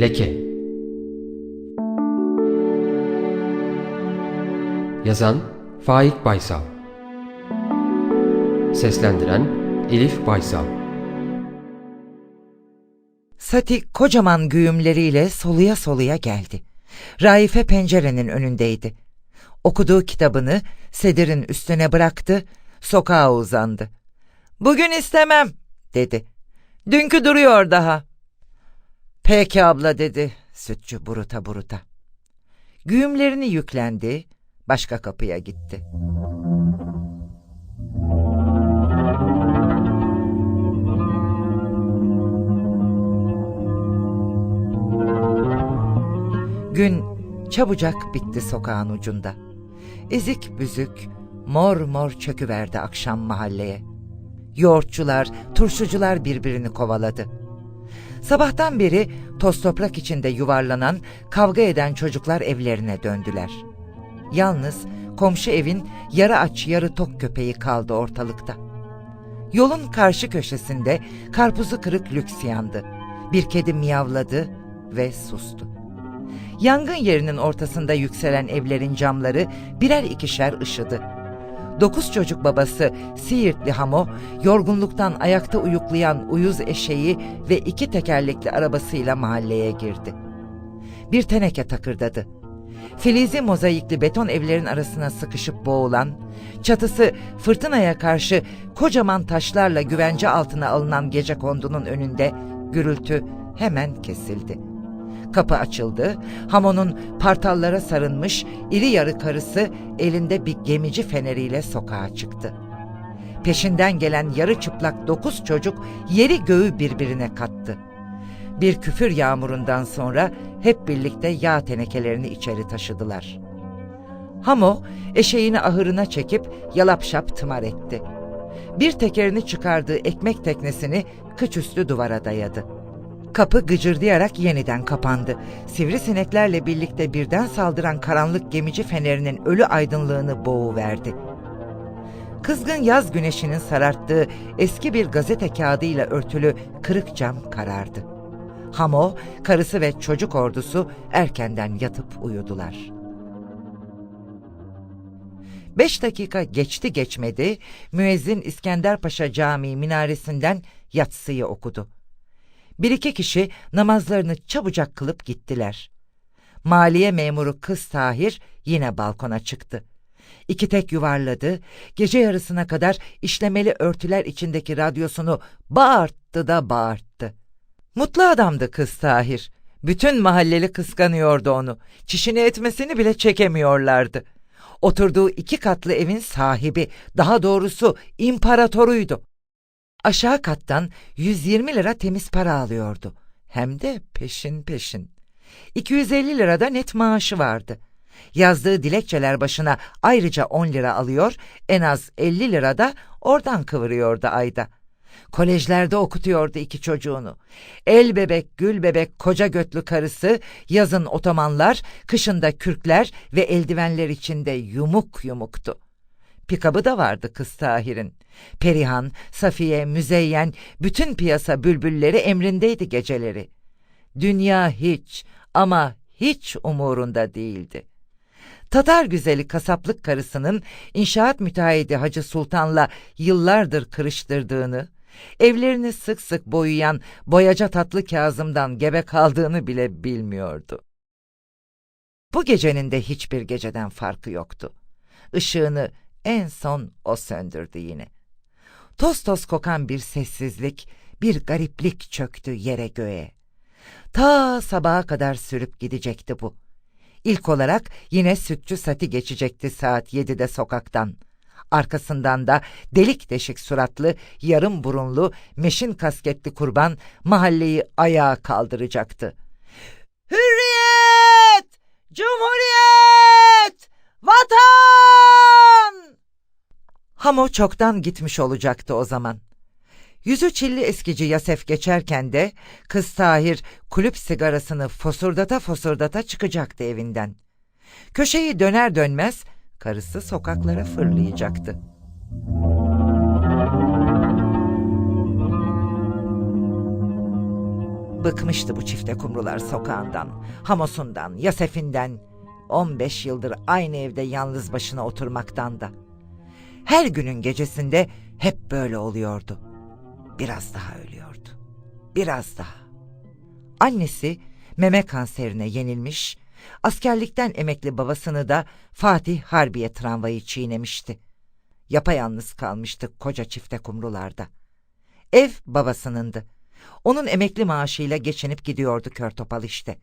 Leke Yazan Faik Baysal Seslendiren Elif Baysal Sati kocaman güğümleriyle soluya soluya geldi. Raife pencerenin önündeydi. Okuduğu kitabını sedirin üstüne bıraktı, sokağa uzandı. Bugün istemem, dedi. Dünkü duruyor daha. Peki abla, dedi sütçü buruta buruta. Güğümlerini yüklendi, başka kapıya gitti. Gün çabucak bitti sokağın ucunda. Ezik büzük, mor mor çöküverdi akşam mahalleye. Yoğurtçular, turşucular birbirini kovaladı. Sabahtan beri toz toprak içinde yuvarlanan, kavga eden çocuklar evlerine döndüler. Yalnız komşu evin yarı aç yarı tok köpeği kaldı ortalıkta. Yolun karşı köşesinde karpuzu kırık lüks yandı. Bir kedi miyavladı ve sustu. Yangın yerinin ortasında yükselen evlerin camları birer ikişer ışıdı. Dokuz çocuk babası Siirtli Hamo, yorgunluktan ayakta uyuklayan uyuz eşeği ve iki tekerlekli arabasıyla mahalleye girdi. Bir teneke takırdadı. Filizi mozaikli beton evlerin arasına sıkışıp boğulan, çatısı fırtınaya karşı kocaman taşlarla güvence altına alınan gece kondunun önünde gürültü hemen kesildi. Kapı açıldı. Hamon'un partallara sarılmış iri yarı karısı elinde bir gemici feneriyle sokağa çıktı. Peşinden gelen yarı çıplak dokuz çocuk yeri göğü birbirine kattı. Bir küfür yağmurundan sonra hep birlikte yağ tenekelerini içeri taşıdılar. Hamo eşeğini ahırına çekip yalap şap tımar etti. Bir tekerini çıkardığı ekmek teknesini kıç üstü duvara dayadı. Kapı gıcırdayarak yeniden kapandı. Sivrisineklerle birlikte birden saldıran karanlık gemici fenerinin ölü aydınlığını boğuverdi. Kızgın yaz güneşinin sararttığı eski bir gazete kağıdıyla örtülü kırık cam karardı. Hamo, karısı ve çocuk ordusu erkenden yatıp uyudular. Beş dakika geçti geçmedi, müezzin İskenderpaşa Camii minaresinden yatsıyı okudu. Bir iki kişi namazlarını çabucak kılıp gittiler. Maliye memuru kız Tahir yine balkona çıktı. İki tek yuvarladı, gece yarısına kadar işlemeli örtüler içindeki radyosunu bağırttı da bağırttı. Mutlu adamdı kız Tahir. Bütün mahalleli kıskanıyordu onu. Çişini etmesini bile çekemiyorlardı. Oturduğu iki katlı evin sahibi, daha doğrusu imparatoruydu. Aşağı kattan 120 lira temiz para alıyordu. Hem de peşin peşin. 250 lira da net maaşı vardı. Yazdığı dilekçeler başına ayrıca 10 lira alıyor, en az 50 lira da oradan kıvırıyordu ayda. Kolejlerde okutuyordu iki çocuğunu. El bebek, gül bebek, koca götlü karısı, yazın otomanlar, kışında kürkler ve eldivenler içinde yumuk yumuktu. Pikabı da vardı kız Tahir'in. Perihan, Safiye, Müzeyyen, bütün piyasa bülbülleri emrindeydi geceleri. Dünya hiç ama hiç umurunda değildi. Tatar güzeli kasaplık karısının inşaat müteahhidi Hacı Sultan'la yıllardır kırıştırdığını, evlerini sık sık boyayan boyaca tatlı Kazım'dan gebe kaldığını bile bilmiyordu. Bu gecenin de hiçbir geceden farkı yoktu. Işığını en son o söndürdü yine. Toz toz kokan bir sessizlik, bir gariplik çöktü yere göğe. Ta sabaha kadar sürüp gidecekti bu. İlk olarak yine sütçü sati geçecekti saat yedide sokaktan. Arkasından da delik deşik suratlı, yarım burunlu, meşin kasketli kurban mahalleyi ayağa kaldıracaktı. Hürriyet! Cumhuriyet! Vatan! Hamo çoktan gitmiş olacaktı o zaman. Yüzü çilli eskici Yasef geçerken de kız Tahir kulüp sigarasını fosurdata fosurdata çıkacaktı evinden. Köşeyi döner dönmez karısı sokaklara fırlayacaktı. Bıkmıştı bu çifte kumrular sokağından, hamosundan, yasefinden. 15 yıldır aynı evde yalnız başına oturmaktan da. Her günün gecesinde hep böyle oluyordu. Biraz daha ölüyordu. Biraz daha. Annesi meme kanserine yenilmiş, askerlikten emekli babasını da Fatih Harbiye tramvayı çiğnemişti. Yapayalnız kalmıştı koca çifte kumrularda. Ev babasınındı. Onun emekli maaşıyla geçinip gidiyordu kör topal işte.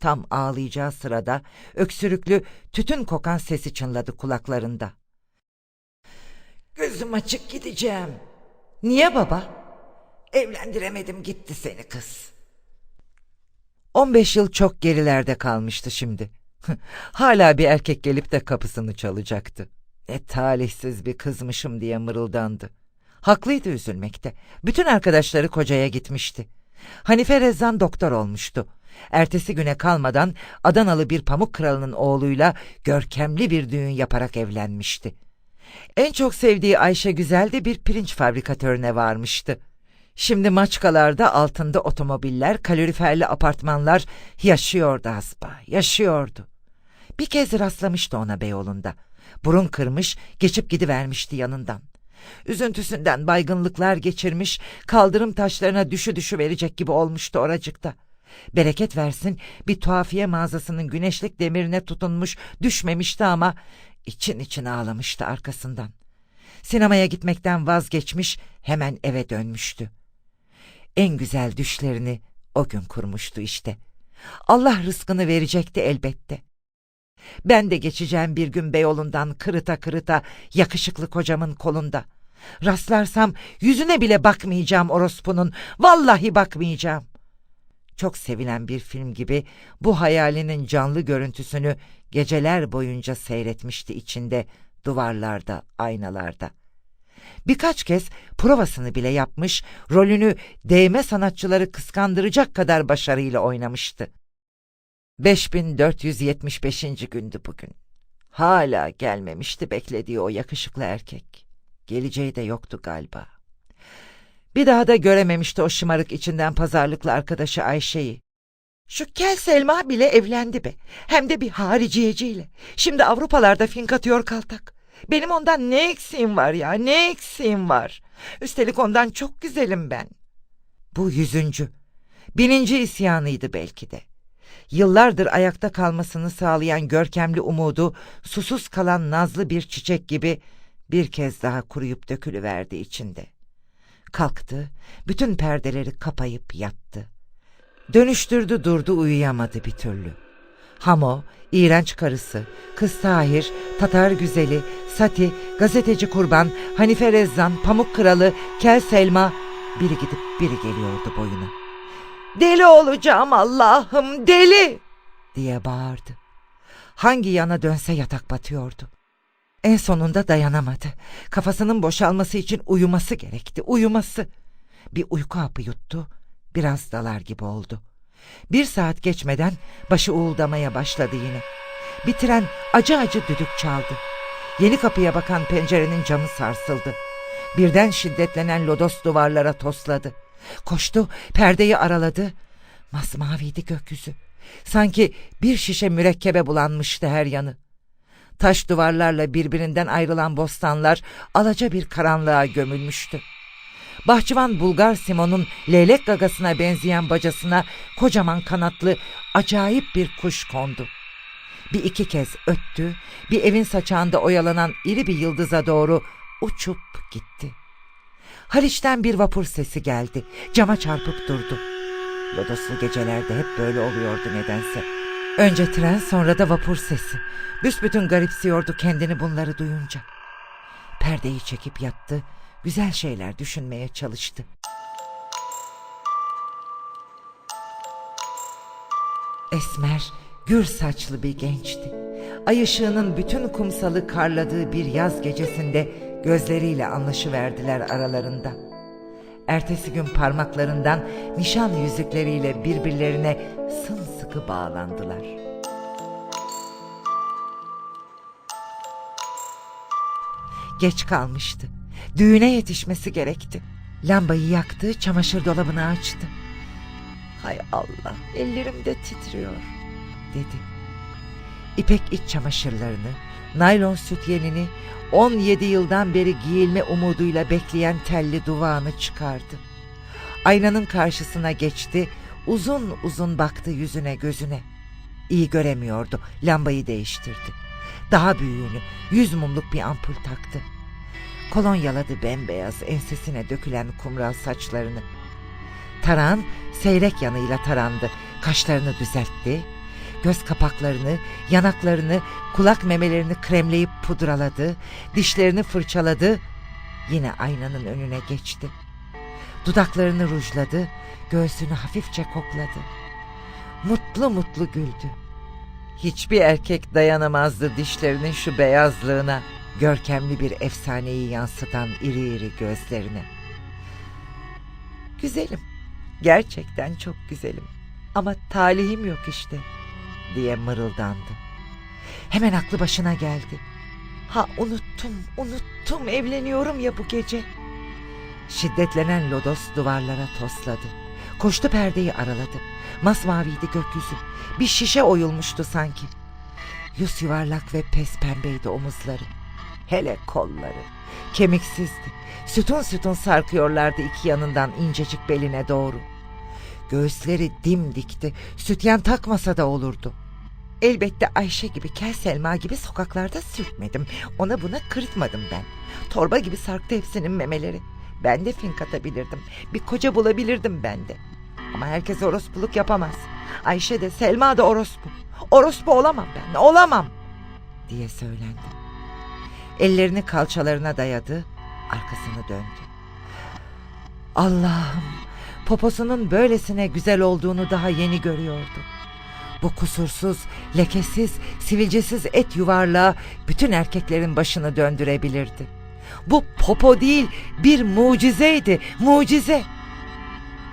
Tam ağlayacağı sırada öksürüklü tütün kokan sesi çınladı kulaklarında. Gözüm açık gideceğim. Niye baba? Evlendiremedim gitti seni kız. 15 yıl çok gerilerde kalmıştı şimdi. Hala bir erkek gelip de kapısını çalacaktı. Ne talihsiz bir kızmışım diye mırıldandı. Haklıydı üzülmekte. Bütün arkadaşları kocaya gitmişti. Hanife Rezzan doktor olmuştu. Ertesi güne kalmadan Adanalı bir pamuk kralının oğluyla görkemli bir düğün yaparak evlenmişti. En çok sevdiği Ayşe Güzel de bir pirinç fabrikatörüne varmıştı. Şimdi maçkalarda altında otomobiller, kaloriferli apartmanlar yaşıyordu aspa, yaşıyordu. Bir kez rastlamıştı ona Beyoğlu'nda. Burun kırmış, geçip gidivermişti yanından. Üzüntüsünden baygınlıklar geçirmiş, kaldırım taşlarına düşü düşü verecek gibi olmuştu oracıkta. Bereket versin bir tuhafiye mağazasının güneşlik demirine tutunmuş düşmemişti ama için için ağlamıştı arkasından. Sinemaya gitmekten vazgeçmiş hemen eve dönmüştü. En güzel düşlerini o gün kurmuştu işte. Allah rızkını verecekti elbette. Ben de geçeceğim bir gün Beyoğlu'ndan kırıta kırıta yakışıklı kocamın kolunda. Rastlarsam yüzüne bile bakmayacağım orospunun. Vallahi bakmayacağım. Çok sevilen bir film gibi bu hayalinin canlı görüntüsünü geceler boyunca seyretmişti içinde, duvarlarda, aynalarda. Birkaç kez provasını bile yapmış, rolünü değme sanatçıları kıskandıracak kadar başarıyla oynamıştı. 5475. gündü bugün. Hala gelmemişti beklediği o yakışıklı erkek. Geleceği de yoktu galiba. Bir daha da görememişti o şımarık içinden pazarlıklı arkadaşı Ayşe'yi. Şu kel Selma bile evlendi be. Hem de bir hariciyeciyle. Şimdi Avrupalarda fink atıyor kaltak. Benim ondan ne eksiğim var ya, ne eksiğim var. Üstelik ondan çok güzelim ben. Bu yüzüncü, bininci isyanıydı belki de. Yıllardır ayakta kalmasını sağlayan görkemli umudu, susuz kalan nazlı bir çiçek gibi bir kez daha kuruyup dökülüverdi içinde. Kalktı, bütün perdeleri kapayıp yattı. Dönüştürdü durdu uyuyamadı bir türlü. Hamo, iğrenç karısı, kız Tahir, Tatar güzeli, Sati, gazeteci kurban, Hanife Rezzan, Pamuk kralı, Kel Selma biri gidip biri geliyordu boyuna. Deli olacağım Allah'ım deli diye bağırdı. Hangi yana dönse yatak batıyordu. En sonunda dayanamadı. Kafasının boşalması için uyuması gerekti, uyuması. Bir uyku hapı yuttu, biraz dalar gibi oldu. Bir saat geçmeden başı uğuldamaya başladı yine. Bir tren acı acı düdük çaldı. Yeni kapıya bakan pencerenin camı sarsıldı. Birden şiddetlenen lodos duvarlara tosladı. Koştu, perdeyi araladı. Masmaviydi gökyüzü. Sanki bir şişe mürekkebe bulanmıştı her yanı. Taş duvarlarla birbirinden ayrılan bostanlar alaca bir karanlığa gömülmüştü. Bahçıvan Bulgar Simon'un leylek gagasına benzeyen bacasına kocaman kanatlı acayip bir kuş kondu. Bir iki kez öttü, bir evin saçağında oyalanan iri bir yıldıza doğru uçup gitti. Haliç'ten bir vapur sesi geldi, cama çarpıp durdu. Lodoslu gecelerde hep böyle oluyordu nedense. Önce tren sonra da vapur sesi. Büsbütün garipsiyordu kendini bunları duyunca. Perdeyi çekip yattı, güzel şeyler düşünmeye çalıştı. Esmer, gür saçlı bir gençti. Ay ışığının bütün kumsalı karladığı bir yaz gecesinde gözleriyle anlaşıverdiler aralarında. Ertesi gün parmaklarından nişan yüzükleriyle birbirlerine sımsıkı bağlandılar. Geç kalmıştı. Düğüne yetişmesi gerekti. Lambayı yaktı, çamaşır dolabını açtı. Hay Allah ellerim de titriyor dedi. İpek iç çamaşırlarını, naylon sütyenini 17 yıldan beri giyilme umuduyla bekleyen telli duvağını çıkardı. Aynanın karşısına geçti, uzun uzun baktı yüzüne gözüne. İyi göremiyordu, lambayı değiştirdi. Daha büyüğünü, yüz mumluk bir ampul taktı. Kolonyaladı bembeyaz ensesine dökülen kumral saçlarını. Taran seyrek yanıyla tarandı. Kaşlarını düzeltti. Göz kapaklarını, yanaklarını, kulak memelerini kremleyip pudraladı. Dişlerini fırçaladı. Yine aynanın önüne geçti. Dudaklarını rujladı. Göğsünü hafifçe kokladı. Mutlu mutlu güldü. Hiçbir erkek dayanamazdı dişlerinin şu beyazlığına, görkemli bir efsaneyi yansıtan iri iri gözlerine. Güzelim, gerçekten çok güzelim ama talihim yok işte diye mırıldandı. Hemen aklı başına geldi. Ha unuttum, unuttum evleniyorum ya bu gece. Şiddetlenen lodos duvarlara tosladı. Koştu perdeyi araladı. Masmaviydi gökyüzü. Bir şişe oyulmuştu sanki. Yüz yuvarlak ve pes pembeydi omuzları. Hele kolları. Kemiksizdi. Sütun sütun sarkıyorlardı iki yanından incecik beline doğru. Göğüsleri dimdikti. Sütyen takmasa da olurdu. Elbette Ayşe gibi, Kel Selma gibi sokaklarda sürtmedim. Ona buna kırıtmadım ben. Torba gibi sarktı hepsinin memeleri. Ben de fink atabilirdim. Bir koca bulabilirdim ben de. Ama herkes orospuluk yapamaz. Ayşe de Selma da orospu. Orospu olamam ben, olamam diye söylendi. Ellerini kalçalarına dayadı, arkasını döndü. Allah'ım, poposunun böylesine güzel olduğunu daha yeni görüyordu. Bu kusursuz, lekesiz, sivilcesiz et yuvarlağı bütün erkeklerin başını döndürebilirdi. Bu popo değil, bir mucizeydi, mucize.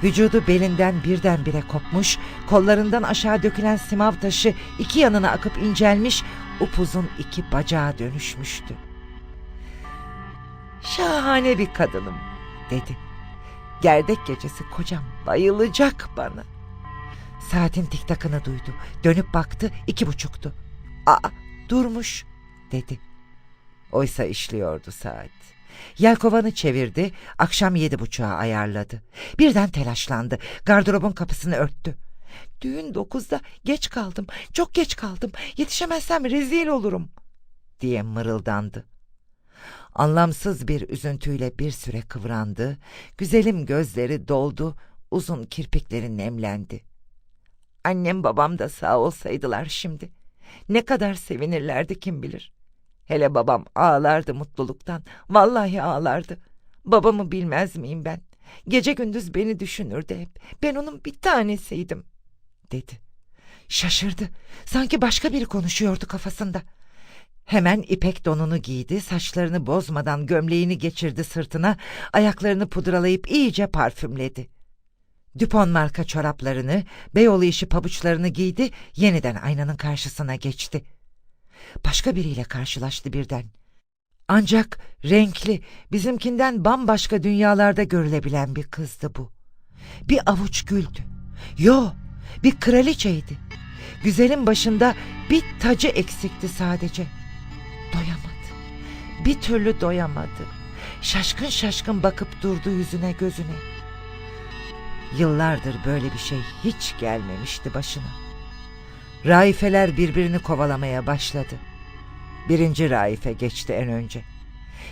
Vücudu belinden birdenbire kopmuş, kollarından aşağı dökülen simav taşı iki yanına akıp incelmiş, upuzun iki bacağa dönüşmüştü. Şahane bir kadınım, dedi. Gerdek gecesi kocam bayılacak bana. Saatin tiktakını duydu. Dönüp baktı iki buçuktu. Aa durmuş dedi. Oysa işliyordu saat. Yelkovanı çevirdi, akşam yedi buçuğa ayarladı. Birden telaşlandı, gardırobun kapısını örttü. Düğün dokuzda, geç kaldım, çok geç kaldım, yetişemezsem rezil olurum, diye mırıldandı. Anlamsız bir üzüntüyle bir süre kıvrandı, güzelim gözleri doldu, uzun kirpikleri nemlendi. Annem babam da sağ olsaydılar şimdi. Ne kadar sevinirlerdi kim bilir. Hele babam ağlardı mutluluktan. Vallahi ağlardı. Babamı bilmez miyim ben? Gece gündüz beni düşünürdü hep. Ben onun bir tanesiydim, dedi. Şaşırdı. Sanki başka biri konuşuyordu kafasında. Hemen ipek donunu giydi, saçlarını bozmadan gömleğini geçirdi sırtına, ayaklarını pudralayıp iyice parfümledi. Dupont marka çoraplarını, Beyoğlu işi pabuçlarını giydi, yeniden aynanın karşısına geçti. Başka biriyle karşılaştı birden. Ancak renkli, bizimkinden bambaşka dünyalarda görülebilen bir kızdı bu. Bir avuç güldü. Yo, bir kraliçeydi. Güzelin başında bir tacı eksikti sadece. Doyamadı. Bir türlü doyamadı. Şaşkın şaşkın bakıp durdu yüzüne gözüne. Yıllardır böyle bir şey hiç gelmemişti başına. Raifeler birbirini kovalamaya başladı. Birinci Raife geçti en önce.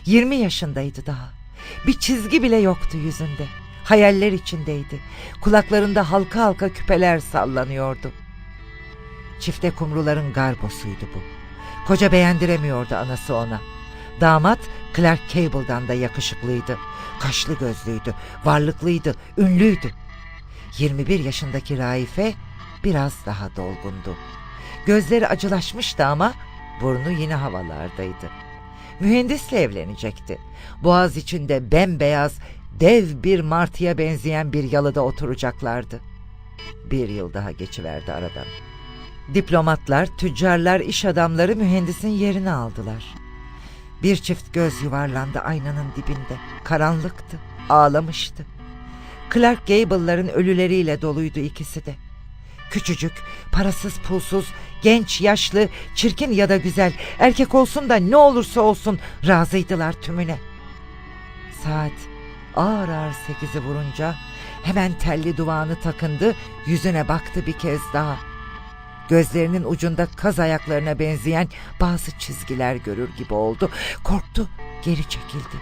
20 yaşındaydı daha. Bir çizgi bile yoktu yüzünde. Hayaller içindeydi. Kulaklarında halka halka küpeler sallanıyordu. Çifte kumruların garbosuydu bu. Koca beğendiremiyordu anası ona. Damat Clark Cable'dan da yakışıklıydı. Kaşlı gözlüydü, varlıklıydı, ünlüydü. 21 yaşındaki Raife biraz daha dolgundu. Gözleri acılaşmıştı ama burnu yine havalardaydı. Mühendisle evlenecekti. Boğaz içinde bembeyaz, dev bir martıya benzeyen bir yalıda oturacaklardı. Bir yıl daha geçiverdi aradan. Diplomatlar, tüccarlar, iş adamları mühendisin yerini aldılar. Bir çift göz yuvarlandı aynanın dibinde. Karanlıktı, ağlamıştı. Clark Gable'ların ölüleriyle doluydu ikisi de. Küçücük, parasız pulsuz, genç, yaşlı, çirkin ya da güzel, erkek olsun da ne olursa olsun razıydılar tümüne. Saat ağır ağır sekizi vurunca hemen telli duvağını takındı, yüzüne baktı bir kez daha. Gözlerinin ucunda kaz ayaklarına benzeyen bazı çizgiler görür gibi oldu. Korktu, geri çekildi.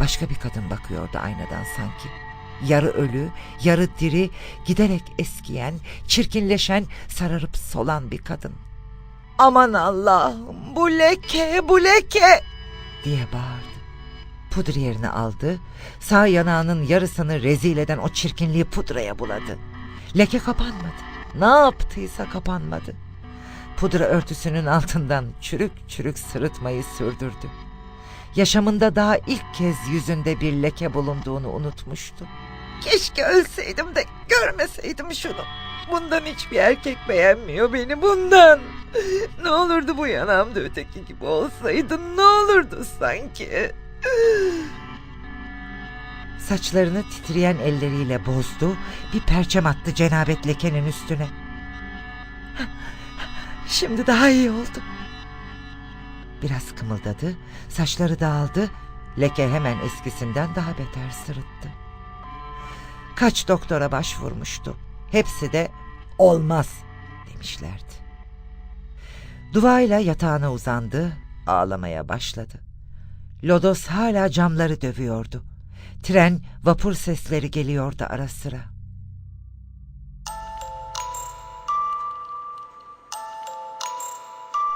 Başka bir kadın bakıyordu aynadan sanki. Yarı ölü, yarı diri, giderek eskiyen, çirkinleşen, sararıp solan bir kadın. Aman Allah'ım bu leke, bu leke diye bağırdı. Pudra yerini aldı, sağ yanağının yarısını rezil eden o çirkinliği pudraya buladı. Leke kapanmadı. Ne yaptıysa kapanmadı. Pudra örtüsünün altından çürük çürük sırıtmayı sürdürdü. Yaşamında daha ilk kez yüzünde bir leke bulunduğunu unutmuştu. Keşke ölseydim de görmeseydim şunu. Bundan hiçbir erkek beğenmiyor beni bundan. Ne olurdu bu yanağımda öteki gibi olsaydı ne olurdu sanki. Saçlarını titreyen elleriyle bozdu, bir perçem attı cenabet lekenin üstüne. Şimdi daha iyi oldu. Biraz kımıldadı, saçları dağıldı, leke hemen eskisinden daha beter sırıttı. Kaç doktora başvurmuştu. Hepsi de olmaz demişlerdi. Duvayla yatağına uzandı, ağlamaya başladı. Lodos hala camları dövüyordu. Tren, vapur sesleri geliyordu ara sıra.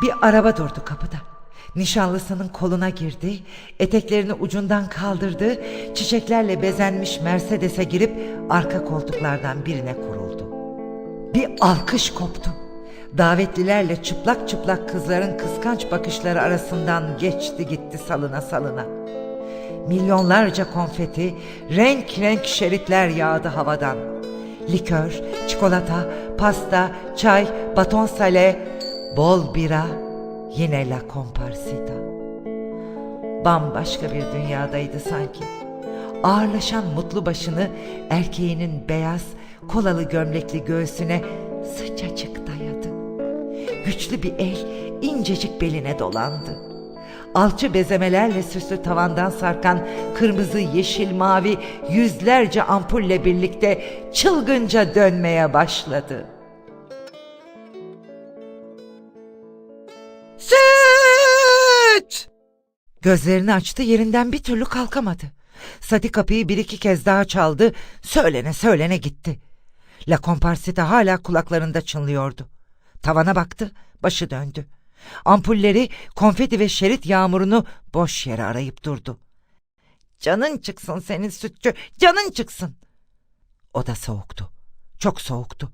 Bir araba durdu kapıda. Nişanlısının koluna girdi, eteklerini ucundan kaldırdı, çiçeklerle bezenmiş Mercedes'e girip arka koltuklardan birine kuruldu. Bir alkış koptu. Davetlilerle çıplak çıplak kızların kıskanç bakışları arasından geçti gitti salına salına. Milyonlarca konfeti, renk renk şeritler yağdı havadan. Likör, çikolata, pasta, çay, baton sale, bol bira, yine la comparsita. Bambaşka bir dünyadaydı sanki. Ağırlaşan mutlu başını erkeğinin beyaz, kolalı gömlekli göğsüne sıcacık dayadı. Güçlü bir el incecik beline dolandı. Alçı bezemelerle süslü tavandan sarkan kırmızı, yeşil, mavi yüzlerce ampulle birlikte çılgınca dönmeye başladı. Süt! Gözlerini açtı yerinden bir türlü kalkamadı. Sadi kapıyı bir iki kez daha çaldı, söylene söylene gitti. La Comparsita hala kulaklarında çınlıyordu. Tavana baktı, başı döndü. Ampulleri, konfeti ve şerit yağmurunu boş yere arayıp durdu. Canın çıksın senin sütçü, canın çıksın. Oda soğuktu, çok soğuktu.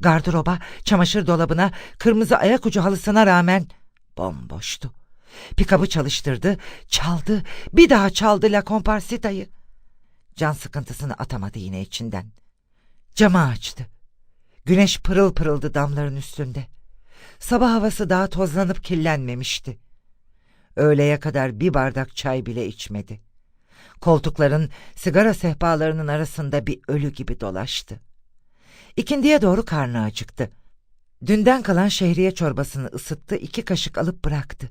Gardıroba, çamaşır dolabına, kırmızı ayak ucu halısına rağmen bomboştu. Pikabı çalıştırdı, çaldı, bir daha çaldı La Comparsita'yı. Can sıkıntısını atamadı yine içinden. Camı açtı. Güneş pırıl pırıldı damların üstünde. Sabah havası daha tozlanıp kirlenmemişti. Öğleye kadar bir bardak çay bile içmedi. Koltukların, sigara sehpalarının arasında bir ölü gibi dolaştı. İkindiye doğru karnı acıktı. Dünden kalan şehriye çorbasını ısıttı, iki kaşık alıp bıraktı.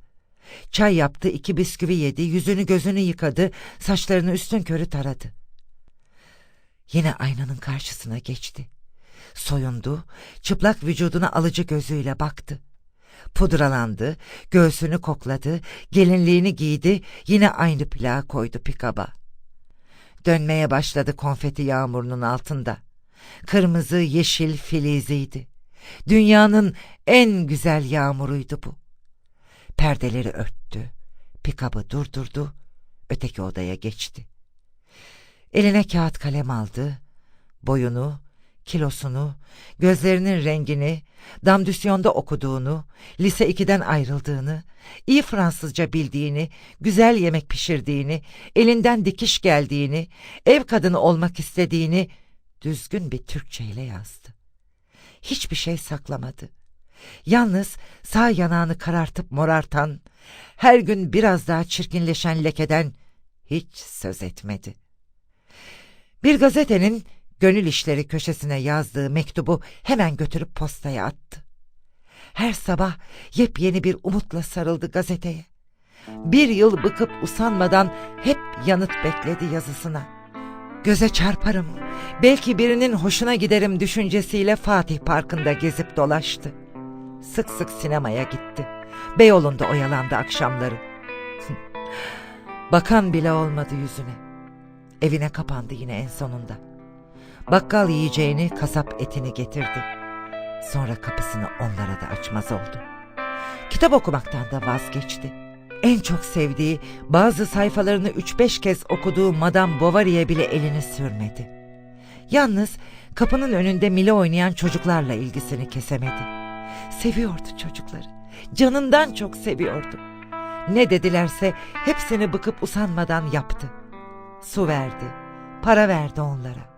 Çay yaptı, iki bisküvi yedi, yüzünü gözünü yıkadı, saçlarını üstün körü taradı. Yine aynanın karşısına geçti. Soyundu, çıplak vücuduna alıcı gözüyle baktı. Pudralandı, göğsünü kokladı, gelinliğini giydi, yine aynı plağı koydu pikaba. Dönmeye başladı konfeti yağmurunun altında. Kırmızı yeşil filiziydi. Dünyanın en güzel yağmuruydu bu. Perdeleri örttü, pikabı durdurdu, öteki odaya geçti. Eline kağıt kalem aldı, boyunu, kilosunu, gözlerinin rengini, damdüsyonda okuduğunu, lise 2'den ayrıldığını, iyi Fransızca bildiğini, güzel yemek pişirdiğini, elinden dikiş geldiğini, ev kadını olmak istediğini düzgün bir Türkçeyle yazdı. Hiçbir şey saklamadı. Yalnız sağ yanağını karartıp morartan, her gün biraz daha çirkinleşen lekeden hiç söz etmedi. Bir gazetenin gönül işleri köşesine yazdığı mektubu hemen götürüp postaya attı. Her sabah yepyeni bir umutla sarıldı gazeteye. Bir yıl bıkıp usanmadan hep yanıt bekledi yazısına. Göze çarparım, belki birinin hoşuna giderim düşüncesiyle Fatih Parkı'nda gezip dolaştı. Sık sık sinemaya gitti. Beyoğlu'nda oyalandı akşamları. Bakan bile olmadı yüzüne. Evine kapandı yine en sonunda. Bakkal yiyeceğini, kasap etini getirdi. Sonra kapısını onlara da açmaz oldu. Kitap okumaktan da vazgeçti. En çok sevdiği, bazı sayfalarını üç beş kez okuduğu Madame Bovary'e bile elini sürmedi. Yalnız kapının önünde mile oynayan çocuklarla ilgisini kesemedi. Seviyordu çocukları. Canından çok seviyordu. Ne dedilerse hepsini bıkıp usanmadan yaptı. Su verdi, para verdi onlara.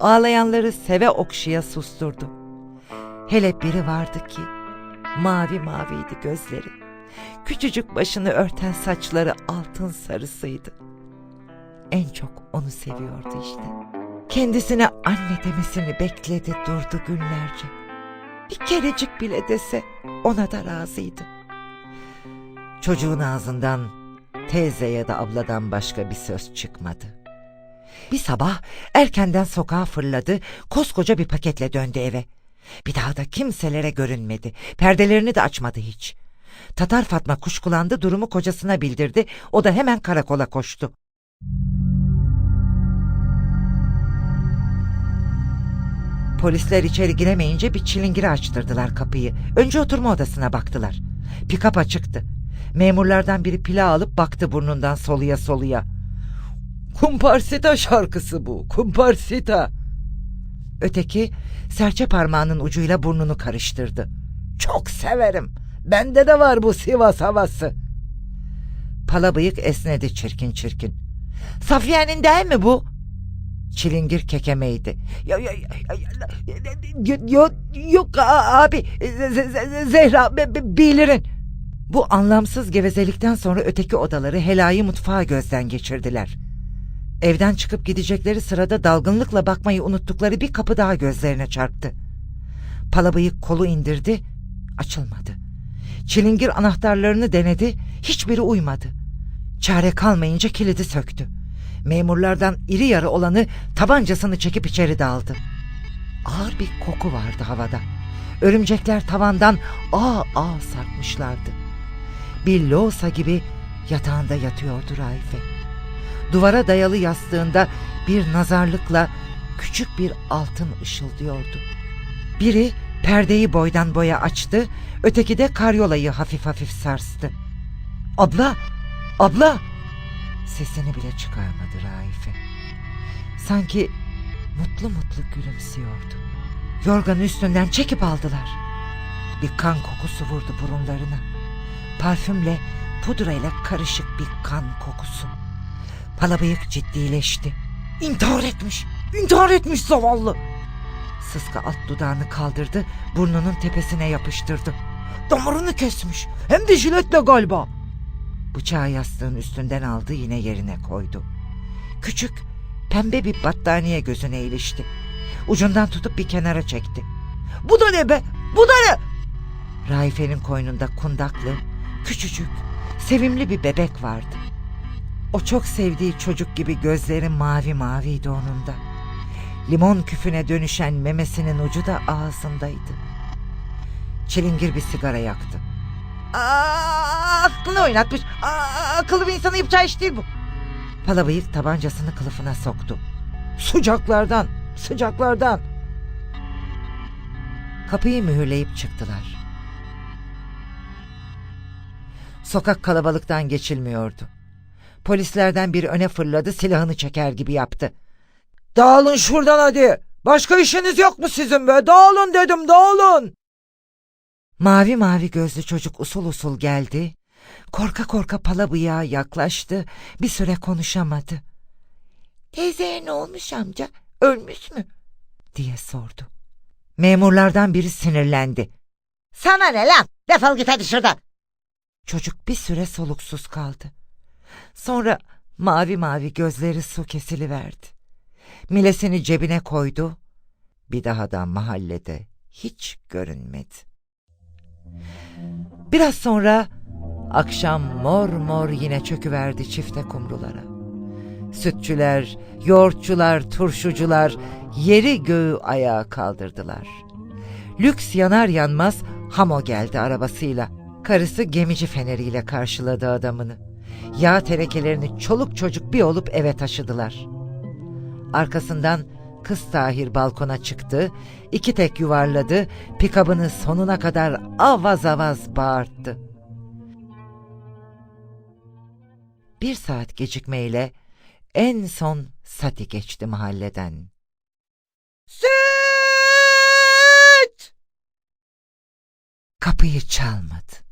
Ağlayanları seve okşaya susturdu. Hele biri vardı ki mavi maviydi gözleri. Küçücük başını örten saçları altın sarısıydı. En çok onu seviyordu işte. Kendisine anne demesini bekledi durdu günlerce. Bir kerecik bile dese ona da razıydı. Çocuğun ağzından teyze ya da abladan başka bir söz çıkmadı. Bir sabah erkenden sokağa fırladı, koskoca bir paketle döndü eve. Bir daha da kimselere görünmedi, perdelerini de açmadı hiç. Tatar Fatma kuşkulandı, durumu kocasına bildirdi, o da hemen karakola koştu. Polisler içeri giremeyince bir çilingiri açtırdılar kapıyı. Önce oturma odasına baktılar. Pikap açıktı. Memurlardan biri pila alıp baktı burnundan soluya soluya. Kumparsita şarkısı bu, kumparsita. Öteki serçe parmağının ucuyla burnunu karıştırdı. Çok severim. Bende de var bu Sivas havası. Pala bıyık esnedi çirkin çirkin. Safiye'nin değil mi bu? Çilingir kekemeydi. Yo, yo, yo, yo, yo, yok abi Zehra bilirin. Bu anlamsız gevezelikten sonra öteki odaları helayı mutfağa gözden geçirdiler. Evden çıkıp gidecekleri sırada dalgınlıkla bakmayı unuttukları bir kapı daha gözlerine çarptı. Palabıyık kolu indirdi, açılmadı. Çilingir anahtarlarını denedi, hiçbiri uymadı. Çare kalmayınca kilidi söktü. Memurlardan iri yarı olanı tabancasını çekip içeri daldı. Ağır bir koku vardı havada. Örümcekler tavandan ağ ağ sarkmışlardı. Bir loğusa gibi yatağında yatıyordu Raife. Duvara dayalı yastığında bir nazarlıkla küçük bir altın ışıldıyordu. Biri perdeyi boydan boya açtı, öteki de karyolayı hafif hafif sarstı. Abla, abla! Sesini bile çıkarmadı Raife. Sanki mutlu mutlu gülümsüyordu. Yorganı üstünden çekip aldılar. Bir kan kokusu vurdu burunlarına. Parfümle, pudrayla karışık bir kan kokusu. Palabıyık ciddileşti. İntihar etmiş, intihar etmiş zavallı. Sıska alt dudağını kaldırdı, burnunun tepesine yapıştırdı. Damarını kesmiş, hem de jiletle galiba. Bıçağı yastığın üstünden aldı yine yerine koydu. Küçük, pembe bir battaniye gözüne ilişti. Ucundan tutup bir kenara çekti. Bu da ne be? Bu da ne? Raife'nin koynunda kundaklı, küçücük, sevimli bir bebek vardı. O çok sevdiği çocuk gibi gözleri mavi maviydi onun da. Limon küfüne dönüşen memesinin ucu da ağzındaydı. Çilingir bir sigara yaktı. Aa, aklını oynatmış. Aa, akıllı bir insanın yapacağı iş değil bu. Palavıyık tabancasını kılıfına soktu. Sıcaklardan, sıcaklardan. Kapıyı mühürleyip çıktılar. Sokak kalabalıktan geçilmiyordu. Polislerden biri öne fırladı silahını çeker gibi yaptı. Dağılın şuradan hadi. Başka işiniz yok mu sizin be? Dağılın dedim dağılın. Mavi mavi gözlü çocuk usul usul geldi. Korka korka pala bıyığa yaklaştı. Bir süre konuşamadı. Teyzeye ne olmuş amca? Ölmüş mü? diye sordu. Memurlardan biri sinirlendi. Sana ne lan? Defol git hadi şuradan. Çocuk bir süre soluksuz kaldı. Sonra mavi mavi gözleri su kesiliverdi. Milesini cebine koydu. Bir daha da mahallede hiç görünmedi. Biraz sonra akşam mor mor yine çöküverdi çifte kumrulara. Sütçüler, yoğurtçular, turşucular yeri göğü ayağa kaldırdılar. Lüks yanar yanmaz Hamo geldi arabasıyla. Karısı gemici feneriyle karşıladı adamını. Yağ tenekelerini çoluk çocuk bir olup eve taşıdılar. Arkasından kız Tahir balkona çıktı, iki tek yuvarladı, pikabını sonuna kadar avaz avaz bağırttı. Bir saat gecikmeyle en son Sati geçti mahalleden. Süt! Kapıyı çalmadı.